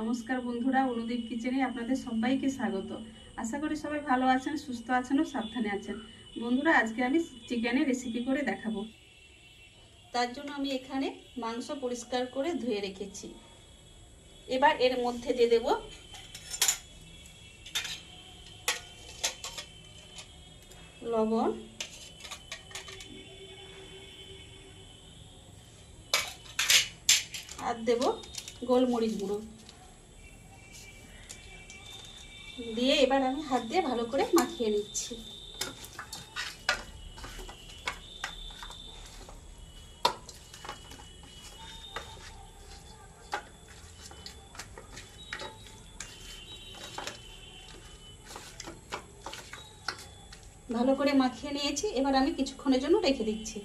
নমস্কার বন্ধুরা, অনুদীপ কিচেনে আপনাদের সবাইকে স্বাগত। আশা করি সবাই ভালো আছেন, সুস্থ আছেন ও সাবধানে আছেন। বন্ধুরা, আজকে আমি চিকেনের রেসিপি করে দেখাবো। তার জন্য আমি এখানে মাংস পরিষ্কার করে ধুয়ে রেখেছি। এবার এর মধ্যে দিয়ে দেব লবণ। আর দেব গোলমরিচ গুঁড়ো। দিয়ে এবার আমি হাত দিয়ে ভালো করে মাখিয়ে নিচ্ছি। ভালো করে মাখিয়ে নিয়েছি, এবার আমি কিছুক্ষণের জন্য রেখে দিচ্ছি।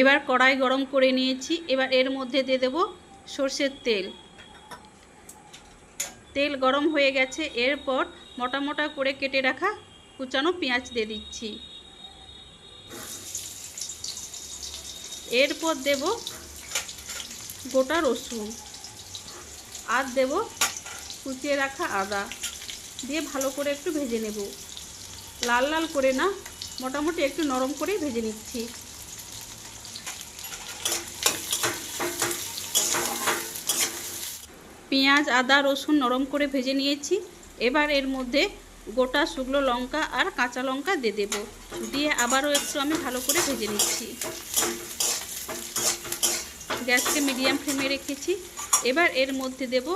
এবার কড়াই গরম করে নিয়েছি, এবার এর মধ্যে দিয়ে দেব সর্ষের তেল। তেল গরম হয়ে গেছে, এরপর মোটা মোটা করে কেটে রাখা কুচানো পেঁয়াজ দিয়ে দিচ্ছি। এরপর দেব গোটা রসুন। আর দেব কুচিয়ে রাখা আদা। দিয়ে ভালো করে একটু ভেজে নেব। লাল লাল করে না, মোটামুটি একটু নরম করেই ভেজে নিচ্ছি। পেঁয়াজ, আদা, রসুন নরম করে ভেজে নিয়েছি। এবার এর মধ্যে গোটা শুকনো লঙ্কা আর কাঁচা লঙ্কা দিয়ে দেবো। দিয়ে আবারও একটু আমি ভালো করে ভেজে নিচ্ছি। গ্যাসকে মিডিয়াম ফ্লেমে রেখেছি। এবার এর মধ্যে দেব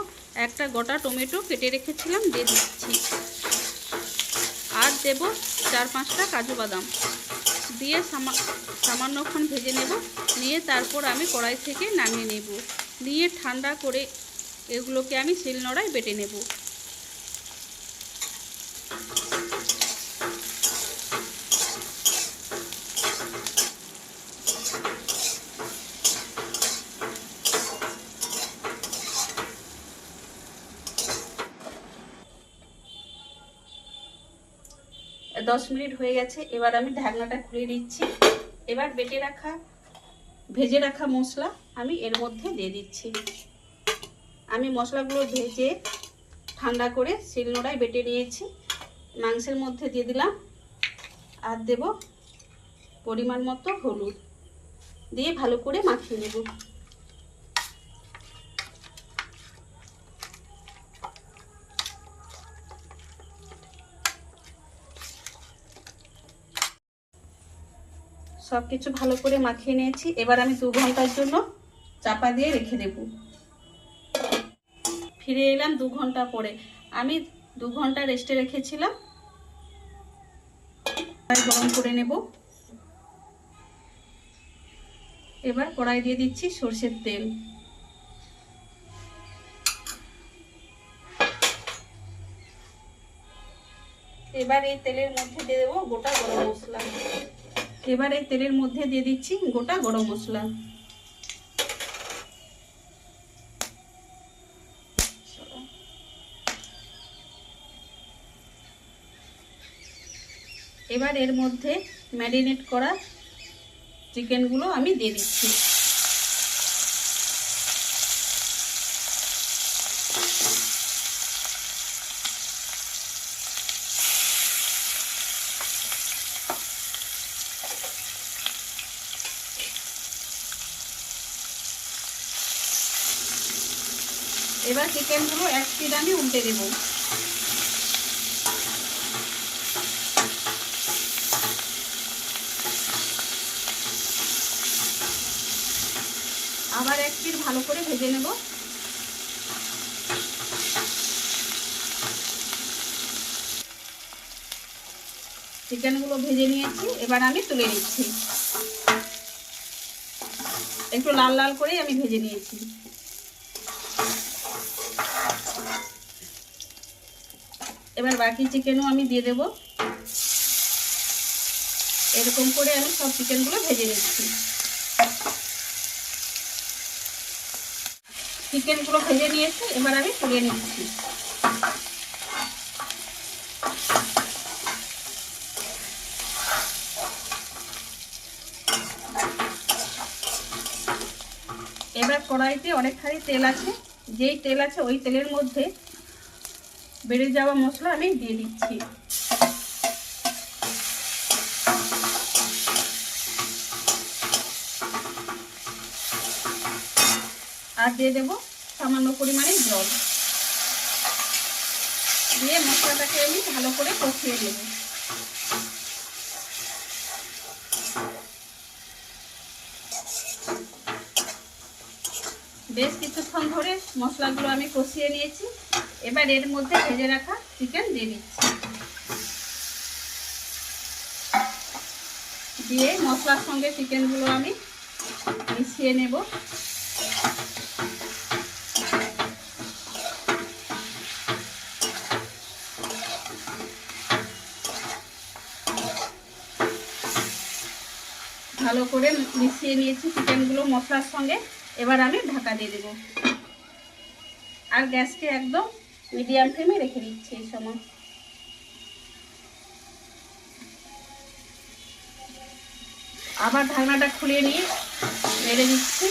একটা গোটা টমেটো কেটে রেখেছিলাম, দিয়ে দিচ্ছি। আর দেব চার পাঁচটা কাজু বাদাম। দিয়ে সামান্যক্ষণ ভেজে নেব। নিয়ে তারপর আমি কড়াই থেকে নামিয়ে নেব। নিয়ে ঠান্ডা করে এগুলোকে আমি শিলনোড়ায় বেটে নেব। দশ মিনিট হয়ে গেছে, এবার আমি ঢাকনাটা খুলে দিচ্ছি এবার বেটে রাখা, ভেজে রাখা মশলা আমি এর মধ্যে দিয়ে দিচ্ছি। আমি মশলাগুলো ভেজে ঠান্ডা করে শিলনোড়ায় বেটে নিয়েছি। মাংসের মধ্যে দিয়ে দিলাম। আর দেব পরিমাণ মতো হলুদ। দিয়ে ভালো করে মাখিয়ে নেব। সব কিছু ভালো করে মাখিয়ে নিয়েছি। এবার আমি দু ঘণ্টার জন্য চাপা দিয়ে রেখে দেব। ফিরে এলাম দু ঘণ্টা পরে। আমি দু ঘণ্টা রেস্টে রেখেছিলাম। গরম করে নেব। এবার কড়াই দিয়ে দিচ্ছি সর্ষের তেল। এবার এই তেলের মধ্যে দিয়ে দেবো গোটা গরম মশলা। এবার এই তেলের মধ্যে দিয়ে দিচ্ছি গোটা গরম মশলা। এবার এর মধ্যে ম্যারিনেট করা চিকেনগুলো আমি দিয়ে দিচ্ছি। এবার চিকেনগুলো এক পিট আমি উল্টে দেব। আবার এক পিট ভালো করে ভেজে নেব। চিকেনগুলো ভেজে নিয়েছি, এবার আমি তুলে নিচ্ছি। একটু লাল লাল করে আমি ভেজে নিয়েছি। এবার বাকি চিকেনও আমি দিয়ে দেব। এরকম করে আমি সব চিকেনগুলো ভেজে নিচ্ছি। চিকেনগুলো ভেজে নিয়েছি, এবার আমি তুলে নিচ্ছি। এবার কড়াইতে অনেকখানি তেল আছে, যেই তেল আছে ওই তেলের মধ্যে বেড়ে যাওয়া মশলা আমি দিয়ে দিচ্ছি। আর দিয়ে দেবো সামান্য পরিমাণে জল। দিয়ে মশলাটাকে আমি ভালো করে কষিয়ে নেব। বেশ কিছুক্ষণ ধরে মশলাগুলো আমি কষিয়ে নিয়েছি। এবার এর মধ্যে ভেজে রাখা চিকেন দিয়ে দিচ্ছি। দিয়ে মশলার সঙ্গে চিকেনগুলো আমি মিশিয়ে নেব। ভালো করে মিশিয়ে নিয়েছি চিকেনগুলো মশলার সঙ্গে। এবার আমি ঢাকা দিয়ে দেবো। আর গ্যাসকে একদম মিডিয়াম ফ্লেমে রেখে দিচ্ছি এই সময়। আবার ঢাকনাটা খুলে নিয়ে মেরে দিচ্ছি।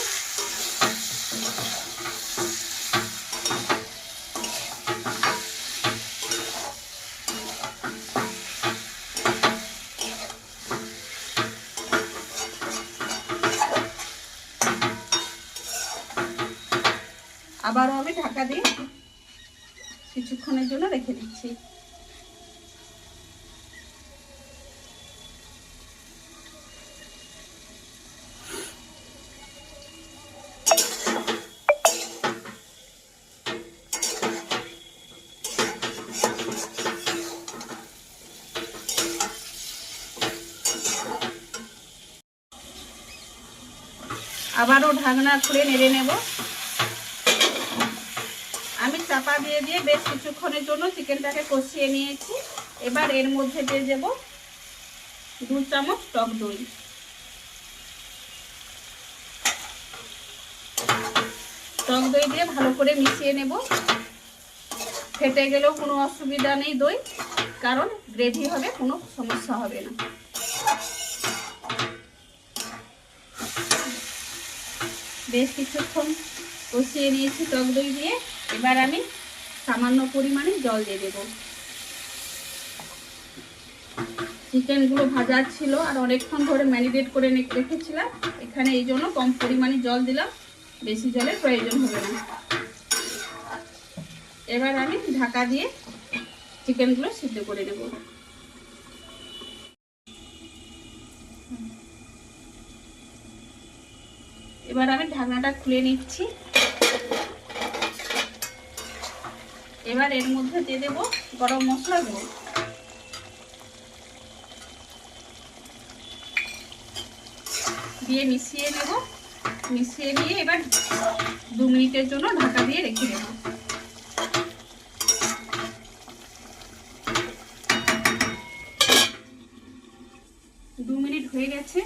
আবারও আমি ঢাকা দিয়ে কিছুক্ষণের জন্য রেখে দিচ্ছি। আবারও ঢাকনা খুলে নেড়ে নেব আমি চাপা দিয়ে দিয়ে বেশ কিছুক্ষণের জন্য চিকেনটাকে কষিয়ে নিয়েছি। এবার এর মধ্যে দিয়ে দেব দু চামচ টক দই। টক দই দিয়ে ভালো করে মিশিয়ে নেব। ফেটে গেলেও কোনো অসুবিধা নেই দই, কারণ গ্রেভি হবে, কোনো সমস্যা হবে না। বেশ কিছুক্ষণ কষিয়ে নিয়েছি টক দই দিয়ে। এবার আমি সামান্য পরিমাণে জল দিয়ে দেব। চিকেনগুলো ভাজা ছিল আর অনেকক্ষণ ধরে ম্যারিনেট করে রেখেছিলাম। এখানে এই জন্য কম পরিমাণে জল দিলাম। বেশি জলের প্রয়োজন হবে না। এবার আমি ঢাকা দিয়ে চিকেনগুলো সিদ্ধ করে নেব। এবার আমি ঢাকনাটা খুলে নিচ্ছি। এবার এর মধ্যে দিয়ে দেবো গরম মশলা গুঁড়ো। দিয়ে মিশিয়ে নেব। মিশিয়ে নিয়ে এবার দু মিনিটের জন্য ঢাকা দিয়ে রেখে দেব। দু মিনিট হয়ে গেছে,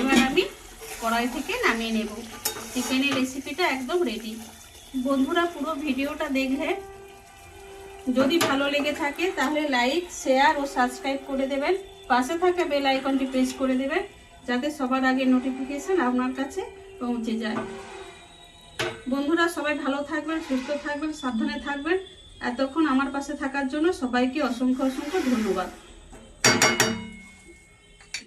এবার আমি কড়াই থেকে নামিয়ে নেব। চিকেনের রেসিপিটা একদম রেডি বন্ধুরা পুরো ভিডিওটা দেখলে যদি ভালো লেগে থাকে, তাহলে লাইক শেয়ার ও সাবস্ক্রাইব করে দেবেন। পাশে থাকা বেল আইকনটি প্রেস করে দেবেন, যাতে সবার আগে নোটিফিকেশন আপনার কাছে পৌঁছে যায়। বন্ধুরা, সবাই ভালো থাকবেন, সুস্থ থাকবেন, সাবধানে থাকবেন। এতক্ষণ আমার পাশে থাকার জন্য সবাইকে অসংখ্য অসংখ্য ধন্যবাদ।